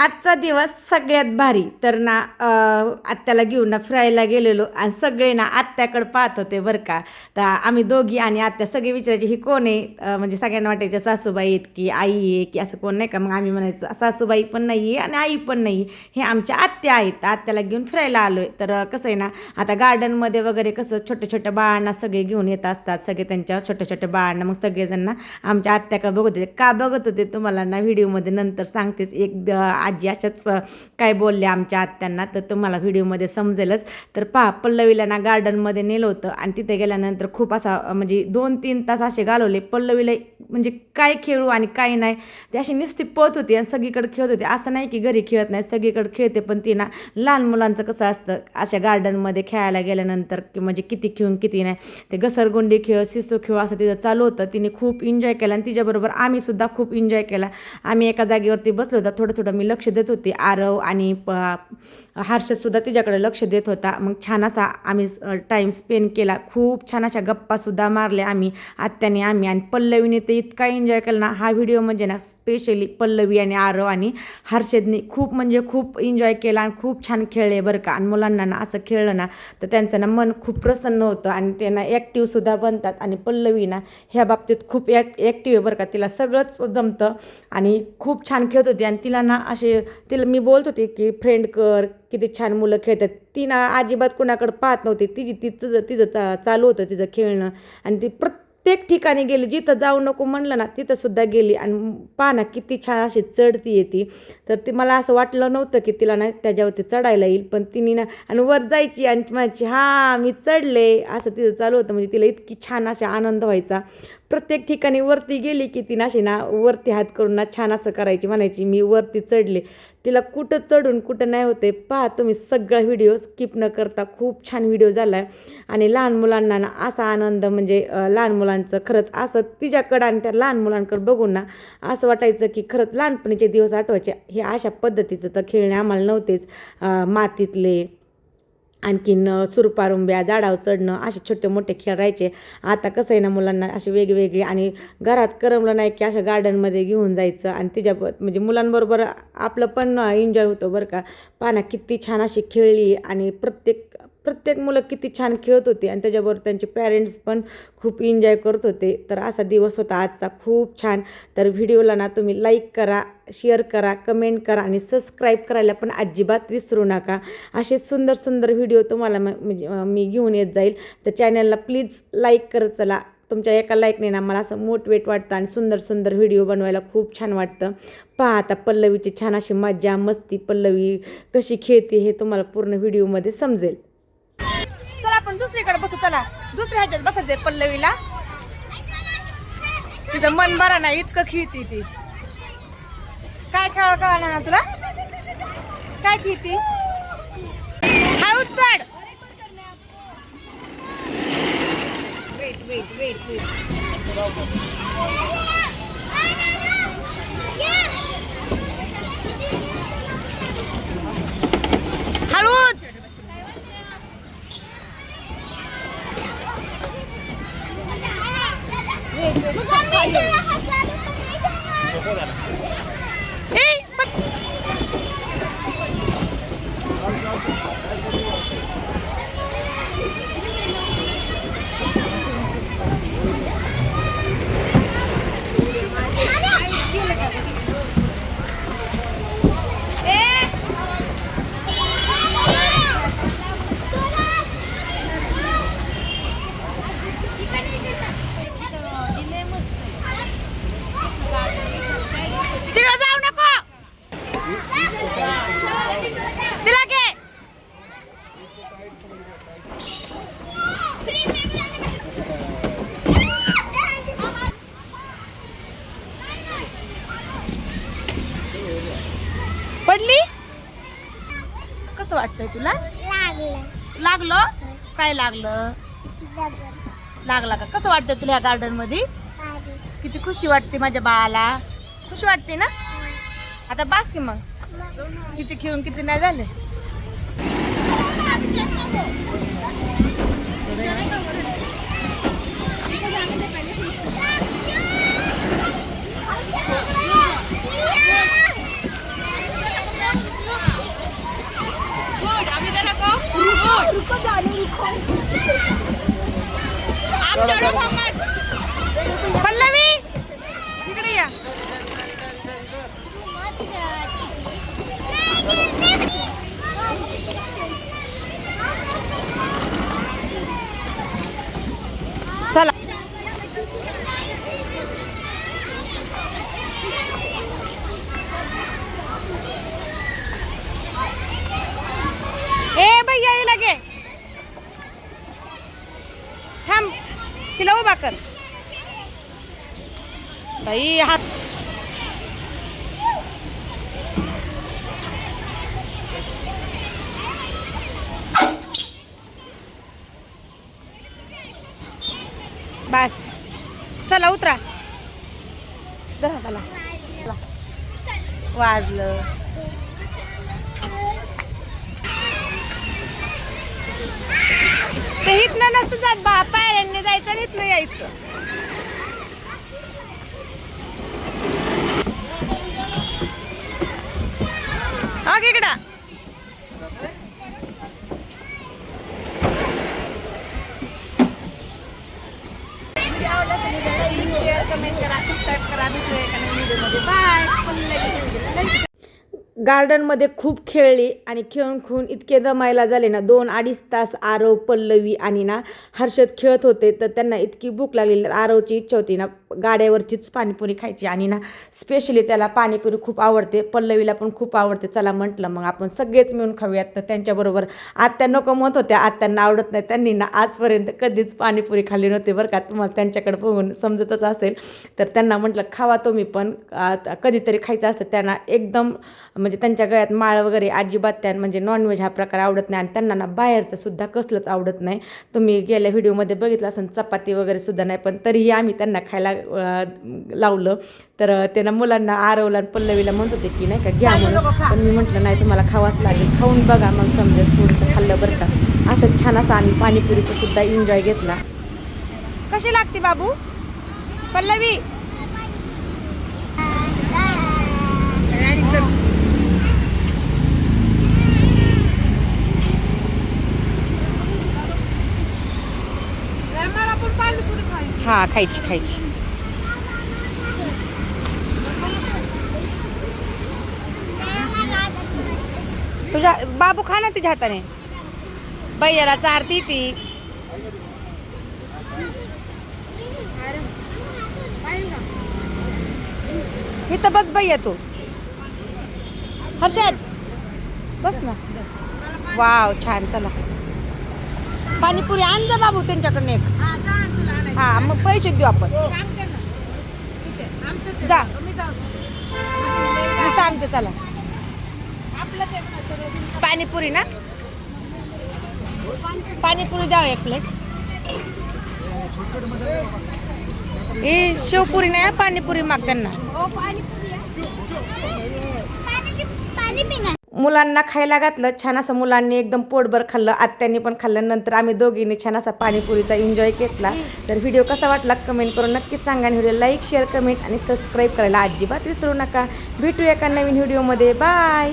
आजचा दिवस सगळ्यात भारी. तर ना आत्याला घेऊन ना फिरायला गेलेलो आणि सगळे ना आत्याकडं पाहत होते बरं का. तर आम्ही दोघी आणि आत्या सगळे विचारायचे ही कोण आहे? म्हणजे सगळ्यांना वाटायचं सासूबाई आहेत की आई आहे की असं कोण नाही का? मग आम्ही म्हणायचं सासूबाई पण नाही आहे आणि आई पण नाही हे आमच्या आत्या आहेत. आत्याला घेऊन फिरायला आलो आहे तर कसं आहे ना आता गार्डनमध्ये वगैरे कसं छोट्या छोट्या बाळांना सगळे घेऊन येत असतात सगळे त्यांच्या छोट्या छोट्या बाळांना. मग सगळेजण ना आमच्या आत्या का बघत होते. का बघत होते तुम्हाला ना व्हिडिओमध्ये? नंतर सांगतेच. एक द- आजी अशाच काय बोलले आमच्या आत्यांना तर तुम्हाला व्हिडिओमध्ये समजेलच. तर पहा पल्लवीला ना गार्डनमध्ये नेलं होतं आणि तिथे गेल्यानंतर खूप असा म्हणजे दोन तीन तास असे घालवले. पल्लवीला म्हणजे काय खेळू आणि काय नाही ते अशी नुसती पळत होती आणि सगळीकडे खेळत होती. असं नाही की घरी खेळत नाही सगळीकडे खेळते. पण ती ना लहान मुलांचं कसं असतं अशा गार्डनमध्ये खेळायला गेल्यानंतर की म्हणजे किती खेळून किती नाही. ते घसरगुंडी खेळ शिसो खेळ असं तिथं चालू होतं. तिने खूप एन्जॉय केला आणि तिच्याबरोबर आम्हीसुद्धा खूप एन्जॉय केला. आम्ही एका जागेवरती बसलो होतो. थोडं थोडं मी लक्ष देत होते. आरव आणि प हर्षदसुद्धा तिच्याकडे लक्ष देत होता. मग छान असा आम्ही टाईम स्पेंड केला. खूप छान अशा गप्पासुद्धा मारल्या आम्ही आत्याने आम्ही आणि पल्लवीने ते इतका एन्जॉय केला ना हा व्हिडिओ म्हणजे ना स्पेशली पल्लवी आणि आरव आणि हर्षदने खूप म्हणजे खूप एन्जॉय केला आणि खूप छान खेळले बरं का. आणि मुलांना ना असं खेळलं ना तर त्यांचं ना मन खूप प्रसन्न होतं आणि ते ना ॲक्टिव्हसुद्धा बनतात आणि पल्लवी ना ह्या बाबतीत खूप ॲक् ॲक्टिव्ह आहे बरं का. तिला सगळंच जमतं आणि खूप छान खेळत होती आणि तिला ना असे तिला मी बोलत होते की फ्रेंड कर किती छान मुलं खेळतात. ती ना अजिबात कोणाकडं पाहत नव्हती. तिची तिचं तिचं चा चालू होतं तिचं खेळणं. आणि ती प्रत्येक ठिकाणी गेली. जिथं जाऊ नको म्हणलं ना तिथंसुद्धा गेली. आणि पहा ना किती छान अशी चढती येते. तर ती मला असं वाटलं नव्हतं की तिला ना त्याच्यावरती चढायला येईल. पण तिने ना आणि वर जायची आणि म्हणायची हां मी चढले. असं तिचं चालू होतं. म्हणजे तिला इतकी छान असा आनंद व्हायचा. प्रत्येक ठिकाणी वरती गेली की ती नाशी ना वरती हात करून ना छान असं करायची म्हणायची मी वरती चढले. तिला कुठं चढून कुठं नाही होते. पहा तुम्ही सगळा व्हिडिओ स्किप न करता खूप छान व्हिडिओ झाला आहे आणि लहान मुलांना ना असा आनंद म्हणजे लहान मुलांचं खरंच असं तिच्याकडं आणि त्या लहान मुलांकडं बघून ना असं वाटायचं की खरंच लहानपणीचे दिवस आठवायचे. हे अशा पद्धतीचं तर खेळणे आम्हाला नव्हतेच. मातीतले आणखीन सुरपारुंब्या झाडावर चढणं असे छोटे मोठे खेळ राहायचे. आता कसं आहे ना मुलांना असे वेगवेगळे आणि घरात करमलं नाही की अशा गार्डनमध्ये घेऊन जायचं आणि तिच्या म्हणजे मुलांबरोबर आपलं पण एन्जॉय होतो बरं का. पाना किती छान अशी खेळली आणि प्रत्येक प्रत्येक मुलं किती छान खेळत होती आणि त्याच्याबरोबर त्यांचे पॅरेंट्स पण खूप एन्जॉय करत होते. तर असा दिवस होता आजचा. खूप छान. तर व्हिडिओला ना तुम्ही लाईक करा शेअर करा कमेंट करा आणि सबस्क्राईब करायला पण अजिबात विसरू नका. असे सुंदर सुंदर व्हिडिओ तुम्हाला म्हणजे मी घेऊन येत जाईल. तर चॅनलला प्लीज लाईक करत चला. तुमच्या एका लाईकने ना मला असं मोटिवेट वाटतं आणि सुंदर सुंदर व्हिडिओ बनवायला खूप छान वाटतं. पहा आता पल्लवीची छान अशी मज्जा मस्ती पल्लवी कशी खेळते हे तुम्हाला पूर्ण व्हिडिओमध्ये समजेल चला आपण दुसरीकडे बसू चला दुसऱ्या ह्याच्यात बसायचंय पल्लवीला. तिचं मन बरं नाही इतकं खेळती ती. काय खेळा कळणार ना तुला? काय खेळती? हळूच चढ. हळूच. ए, पट- तिकडे जाऊ नको तिला घे पडली कसं वाटतंय तुला? लागलं. काय लागलं? लागला का? कसं वाटतंय तुला या गार्डनमध्ये? किती खुशी वाटते माझ्या बाळाला. खुशी वाटते ना? आता बास की मग. किती खेळून किती नाही झाले? चला। ए भैया ये लगे। थांब तिला उभा कर। बस. चला उतरा. धरा वाजलं. ते इथनं नसतं जात बा. पायऱ्यांनी जायचं आणि इथनं यायचं. हा इकडं शेअर कमेंट करा सबस्क्राईब करा भेटूया एका नवीन व्हिडिओमध्ये बाय गार्डनमध्ये खूप खेळली आणि खेळून खेळून इतके दमायला झाले ना दोन अडीच तास आरव पल्लवी आणि ना हर्षद खेळत होते तर त्यांना इतकी भूक लागलेली आरवची इच्छा होती ना गाड्यावरचीच पाणीपुरी खायची. आणि ना स्पेशली त्याला पाणीपुरी खूप आवडते. पल्लवीला पण खूप आवडते. चला म्हटलं मग आपण सगळेच मिळून खाऊयात. तर त्यांच्याबरोबर आत्या नको मत होत्या. आत्यांना आवडत नाही. त्यांनी ना आजपर्यंत कधीच पाणीपुरी खाल्ली नव्हती बरं का. तुम्हाला त्यांच्याकडे बघून समजतच असेल. तर त्यांना म्हटलं खावा तुम्ही पण. आता कधीतरी खायचं असतं. त्यांना एकदम म्हणजे त्यांच्या गळ्यात माळ वगैरे अजिबात त्या म्हणजे नॉनव्हेज हा प्रकार आवडत नाही. आणि त्यांना ना बाहेरचं सुद्धा कसलंच आवडत नाही. तुम्ही गेल्या व्हिडिओमध्ये बघितलं असेल चपाती वगैरे सुद्धा नाही. पण तरीही आम्ही त्यांना खायला लावलं. तर त्यांना मुलांना आरवला आणि पल्लवीला म्हणत होते की नाही का घ्या म्हणून. पण मी म्हटलं नाही तुम्हाला खावाच लागेल. खाऊन बघा मग समजेल थोडंसं खाल्लं बरं का. असं छान असं आम्ही पाणीपुरीचा सुद्धा एन्जॉय घेतला. कशी लागते बाबू? पल्लवी? हा खायची खायची. तुझ्या बाबू खा ना तिच्या हाताने. बैयाला चारती ती. इथं बस भैया तू. हर्षद बस ना. वाव छान चला. पाणीपुरी आण जा बाबू त्यांच्याकडनं एक. हा मग पैसे देऊ आपण. जा. मी सांगते चला. पाणीपुरी ना? पाणीपुरी द्या एक प्लेट ए शेवपुरी नाही पाणीपुरी माग त्यांना. मुलांना खायला घातलं छान असं मुलांनी एकदम पोटभर खाल्लं आत्यांनी पण खाल्लं नंतर आम्ही दोघींनी छान असा पाणीपुरीचा एन्जॉय घेतला तर व्हिडिओ कसा वाटला कमेंट करून नक्की सांगा आणि व्हिडिओ लाईक शेअर कमेंट आणि सबस्क्राईब करायला अजिबात विसरू नका. भेटूया एका नवीन व्हिडिओमध्ये बाय